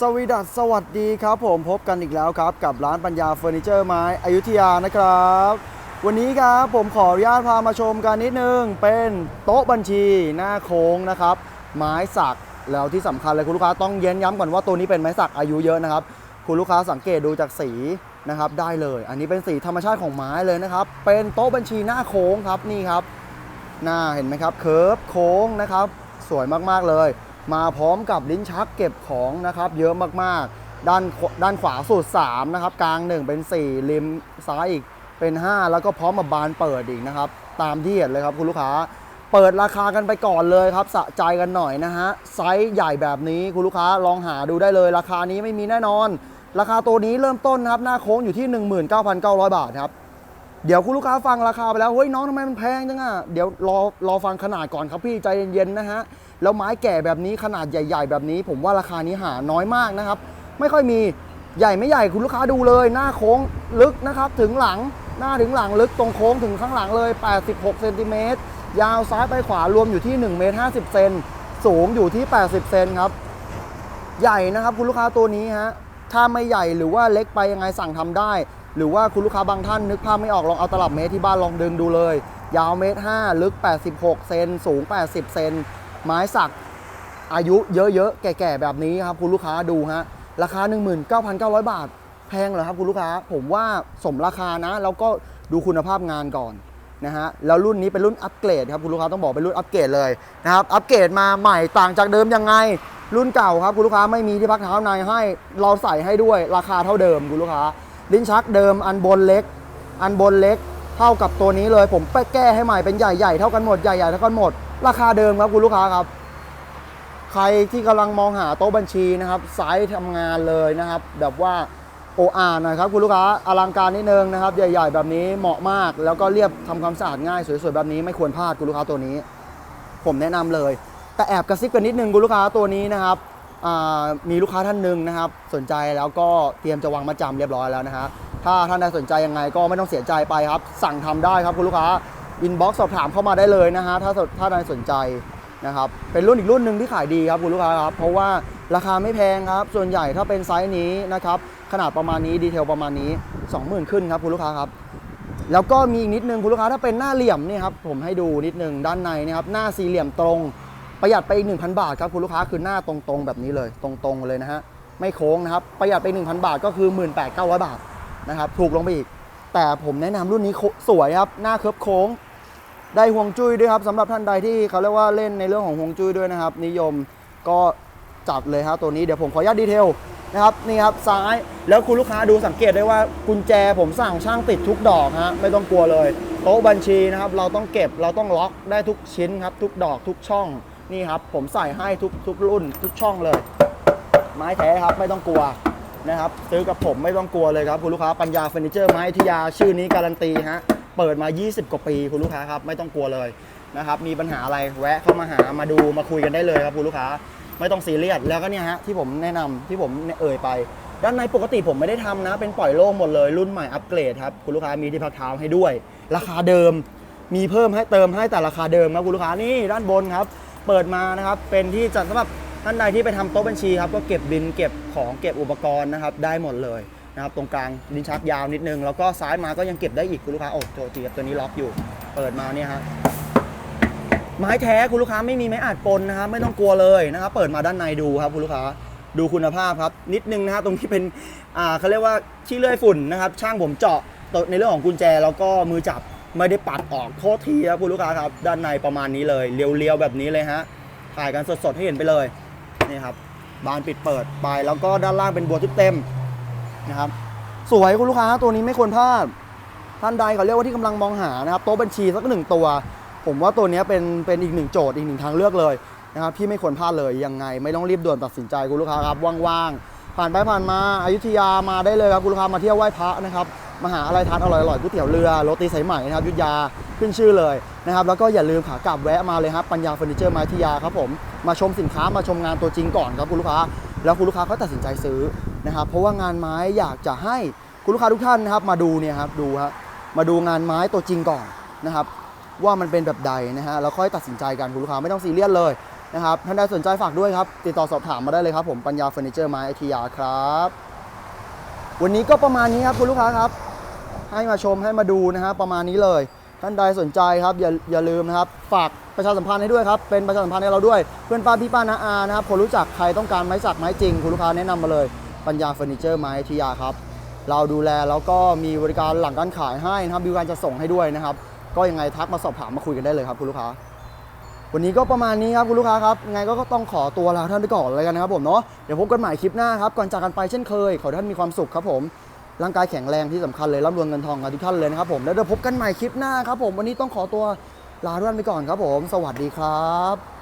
สวีดัสสวัสดีครับผมพบกันอีกแล้วครับ กับร้านปัญญาเฟอร์นิเจอร์ไม้อยุธยานะครับ วันนี้ครับผมขออนุญาตพามาชมกันนิดนึง เป็นโต๊ะบัญชีหน้าโค้งนะครับ ไม้สักแล้วที่สำคัญเลยคุณลูกค้าต้องเย้นย้ำก่อนว่าตัวนี้เป็นไม้สักอายุเยอะนะครับ คุณลูกค้าสังเกตดูจากสีนะครับได้เลย อันนี้เป็นสีธรรมชาติของไม้เลยนะครับ เป็นโต๊ะบัญชีหน้าโค้งครับนี่ครับหน้าเห็นไหมครับเคิร์ฟโค้งนะครับ สวยมากๆเลย มาพร้อมกับลิ้นชักเก็บของนะครับ เยอะมากๆ ด้านด้านขวาสุด3นะครับกลาง 1 เป็น 4 ริมซ้ายอีกเป็น 5 แล้วก็พร้อมกับบานเปิดอีกนะครับ ตามที่เห็นเลยครับคุณลูกค้า เปิดราคากันไปก่อนเลยครับสะใจกันหน่อยนะฮะไซส์ใหญ่แบบนี้คุณลูกค้าลองหาดูได้เลย ราคานี้ไม่มีแน่นอน ราคาตัวนี้เริ่มต้นนะครับหน้าโค้งอยู่ที่ 19,900 บาทครับ เดี๋ยวคุณลูกค้าฟังราคาไปแล้วเฮ้ยน้องทำไมมันแพงจังอะเดี๋ยวรอรอฟังขนาดก่อนครับพี่ใจเย็นๆนะฮะแล้วไม้แก่แบบนี้ขนาดใหญ่ ๆ แบบนี้ ผมว่าราคานี้หาน้อยมากนะครับ ไม่ค่อยมีใหญ่ไม่ใหญ่คุณลูกค้าดูเลย หน้าโค้งลึกนะครับ ถึงหลังหน้าถึงหลังลึกตรงโค้งถึงข้างหลังเลย 86เซนติเมตรยาวซ้ายไปขวารวมอยู่ที่1เมตร50เซนสูงอยู่ที่ 80 เซนครับ ใหญ่นะครับคุณลูกค้าตัวนี้ฮะถ้าไม่ใหญ่หรือว่าเล็กไปยังไงสั่งทำได้ หรือว่าคุณลูกค้าบางท่านนึกภาพไม่ออกลองเอาตลับเมตรที่บ้านลองดึงดูเลย ยาวเมตรห้าลึก 86 เซนสูง 80 เซนไม้สักอายุเยอะๆ แก่ๆ แบบนี้ครับคุณลูกค้าดูฮะ ราคา 19,900 บาท แพงเหรอครับคุณลูกค้า ผมว่าสมราคานะ แล้วก็ดูคุณภาพงานก่อนนะฮะแล้วรุ่นนี้เป็นรุ่นอัปเกรดครับคุณลูกค้าต้องบอกเป็นรุ่นอัปเกรดเลยนะครับอัปเกรดมาใหม่ต่างจากเดิมยังไง รุ่นเก่าครับคุณลูกค้าไม่มีที่พักเท้าในให้เราใส่ให้ด้วยราคาเท่าเดิมคุณลูกค้า ลิ้นชักเดิมอันบนเล็ก อันบนเล็ก เท่ากับตัวนี้เลย ผมไปแก้ให้ใหม่เป็นใหญ่ๆเท่ากันหมดใหญ่ๆเท่ากันหมด ราคาเดิมครับคุณลูกค้าครับ ใครที่กำลังมองหาโต๊ะบัญชีนะครับไซส์ทำงานเลยนะครับ แบบว่าโออาหน่อยครับคุณลูกค้าอลังการนิดนึงนะครับ ใหญ่ ๆ แบบนี้เหมาะมาก แล้วก็เรียบทำความสะอาดง่ายสวยๆแบบนี้ไม่ควรพลาดคุณลูกค้าตัวนี้ ผมแนะนำเลย แต่แอบกระซิบกันนิดนึงคุณลูกค้าตัวนี้นะครับ มีลูกค้าท่านหนึ่งนะครับ สนใจแล้วก็เตรียมจะวางมาจำเรียบร้อยแล้วนะฮะถ้าท่านใดสนใจยังไงก็ไม่ต้องเสียใจไปครับ สั่งทำได้ครับคุณลูกค้าอินบ็อกซ์สอบถามเข้ามาได้เลยนะฮะถ้าถ้าใดสนใจนะครับเป็นรุ่นอีกรุ่นหนึ่งที่ขายดีครับคุณลูกค้าครับเพราะว่าราคาไม่แพงครับ ส่วนใหญ่ถ้าเป็นไซส์นี้นะครับขนาดประมาณนี้ดีเทลประมาณนี้ 20,000 ขึ้นครับคุณลูกค้าครับแล้วก็มีอีกนิดนึงคุณลูกค้าถ้าเป็นหน้าเหลี่ยมนี่ครับผมให้ดูนิดนึงด้านในนะครับหน้าสี่เหลี่ยมตรง ประหยัดไปอีก1,000 บาทครับคุณลูกค้าคือหน้าตรงๆแบบนี้เลยตรงๆเลยนะฮะไม่โค้งนะครับประหยัดไป 1,000 บาทก็คือ 18,900 บาทนะครับถูกลงไปอีก แต่ผมแนะนำรุ่นนี้สวยครับหน้าเคิร์ฟโค้ง ได้ห่วงจุ้ยด้วยครับสำหรับท่านใดที่เขาเรียกว่าเล่นในเรื่องของห่วงจุ้ยด้วยนะครับ นิยมก็จัดเลยครับตัวนี้เดี๋ยวผมขออนุญาตดีเทลนะครับนี่ครับซ้ายแล้วคุณลูกค้าดูสังเกตได้ว่ากุญแจผมสั่งช่างติดทุกดอกฮะไม่ต้องกลัวเลยโต๊ะบัญชีนะครับเราต้องเก็บเราต้องล็อกได้ทุกชิ้นครับทุกดอกทุกช่อง นี่ครับ ผมใส่ให้ทุกทุกรุ่นทุกช่องเลย ไม้แท้ครับไม่ต้องกลัวนะครับ ซื้อกับผมไม่ต้องกลัวเลยครับคุณลูกค้าปัญญาเฟอร์นิเจอร์ไม้อยุทยาชื่อนี้การันตีฮะเปิดมา 20 กว่าปีคุณลูกค้าครับไม่ต้องกลัวเลยนะครับมีปัญหาอะไรแวะเข้ามาหามาดูมาคุยกันได้เลยครับคุณลูกค้าไม่ต้องซีเรียสแล้วก็เนี่ยฮะที่ผมแนะนำที่ผมเอ่ยไป ด้านในปกติผมไม่ได้ทำนะ เป็นปล่อยโล่งหมดเลยรุ่นใหม่อัปเกรดครับคุณลูกค้ามีที่พักเท้าให้ด้วย ราคาเดิม มีเพิ่มให้เติมให้แต่ราคาเดิมครับคุณลูกค้านี่ด้านบนครับ เปิดมานะครับ เป็นที่จัดสำหรับท่านใดที่ไปทำโต๊ะบัญชีครับ ก็เก็บบินเก็บของเก็บอุปกรณ์นะครับ ได้หมดเลยนะครับ ตรงกลางลิ้นชักยาวนิดนึง แล้วก็ซ้ายมาก็ยังเก็บได้อีกคุณลูกค้า โอ้โจทีกับตัวนี้ล็อกอยู่ เปิดมาเนี่ยฮะไม้แท้คุณลูกค้าไม่มีไม้อัดปนนะครับ ไม่ต้องกลัวเลยนะครับ เปิดมาด้านในดูครับคุณลูกค้าดูคุณภาพครับ นิดนึงนะฮะตรงที่เป็นอ่าเขาเรียกว่าขี้เลื่อยฝุ่นนะครับ ช่างผมเจาะในเรื่องของกุญแจแล้วก็มือจับ ไม่ได้ปัดออกโทษทีครับคุณลูกค้าครับ ด้านในประมาณนี้เลยเรียวๆแบบนี้เลยฮะถ่ายกันสดๆให้เห็นไปเลยนี่ครับบานปิดเปิดไปแล้วก็ด้านล่างเป็นบัวทึบเต็มนะครับสวยคุณลูกค้าตัวนี้ไม่ควรพลาดท่านใดเขาเรียกว่าที่กำลังมองหานะครับโต๊ะบัญชีสักหนึ่งตัว ผมว่าตัวนี้เป็นเป็นอีกหนึ่งโจทย์อีกหนึ่งทางเลือกเลยนะครับที่ไม่ควรพลาดเลยยังไง ไม่ต้องรีบด่วนตัดสินใจคุณลูกค้าครับว่างๆผ่านไปผ่านมาอายุทยามาได้เลยครับคุณลูกค้ามาเที่ยวไหว้พระนะครับ มาหาอะไรทานอร่อยๆก๋วยเตี๋ยวเรือโรตีสายไหมนะครับยุทธยาขึ้นชื่อเลยนะครับแล้วก็อย่าลืมขากลับแวะมาเลยครับปัญญาเฟอร์นิเจอร์ไม้ทิยาครับผมมาชมสินค้ามาชมงานตัวจริงก่อนครับคุณลูกค้า แล้วคุณลูกค้าก็ตัดสินใจซื้อนะครับเพราะว่างานไม้อยากจะให้คุณลูกค้าทุกท่านนะครับมาดูเนี่ยครับดูครับมาดูงานไม้ตัวจริงก่อนนะครับว่ามันเป็นแบบใดนะฮะแล้วค่อยตัดสินใจกันคุณลูกค้าไม่ต้องซีเรียสเลยนะครับท่านใดสนใจฝากด้วยครับ ติดต่อสอบถามมาได้เลยครับผมปัญญาเฟอร์นิเจอร์ไม้อทียาครับ วันนี้ก็ประมาณนี้ครับคุณลูกค้าครับ ให้มาชมให้มาดูนะฮะประมาณนี้เลย ท่านใดสนใจครับอย่าอย่าลืมนะครับ ฝากประชาสัมพันธ์ให้ด้วยครับ เป็นประชาสัมพันธ์ให้เราด้วย เพื่อนป้าพี่ป้านาอานะครับคนรู้จักใครต้องการไม้สักไม้จริง คุณลูกค้าแนะนำมาเลย ปัญญาเฟอร์นิเจอร์ไม้ทียาครับ เราดูแลแล้วก็มีบริการหลังการขายให้นะครับมีบริการจะส่งให้ด้วยนะครับ ก็ยังไงทักมาสอบถามมาคุยกันได้เลยครับคุณลูกค้าวันนี้ก็ประมาณนี้ครับคุณลูกค้าครับไงก็ต้องขอตัวลาท่านไปก่อนเลยกันนะครับผมเนาะเดี๋ยวพบกันใหม่คลิปหน้าครับก่อนจากกันไปเช่นเคย ขอท่านมีความสุขครับผม ร่างกายแข็งแรงที่สำคัญเลยร่ำรวยเงินทองกันทุกท่านเลยนะครับผมแล้วเดี๋ยวพบกันใหม่คลิปหน้าครับผมวันนี้ต้องขอตัวลาท่านไปก่อนครับผม สวัสดีครับ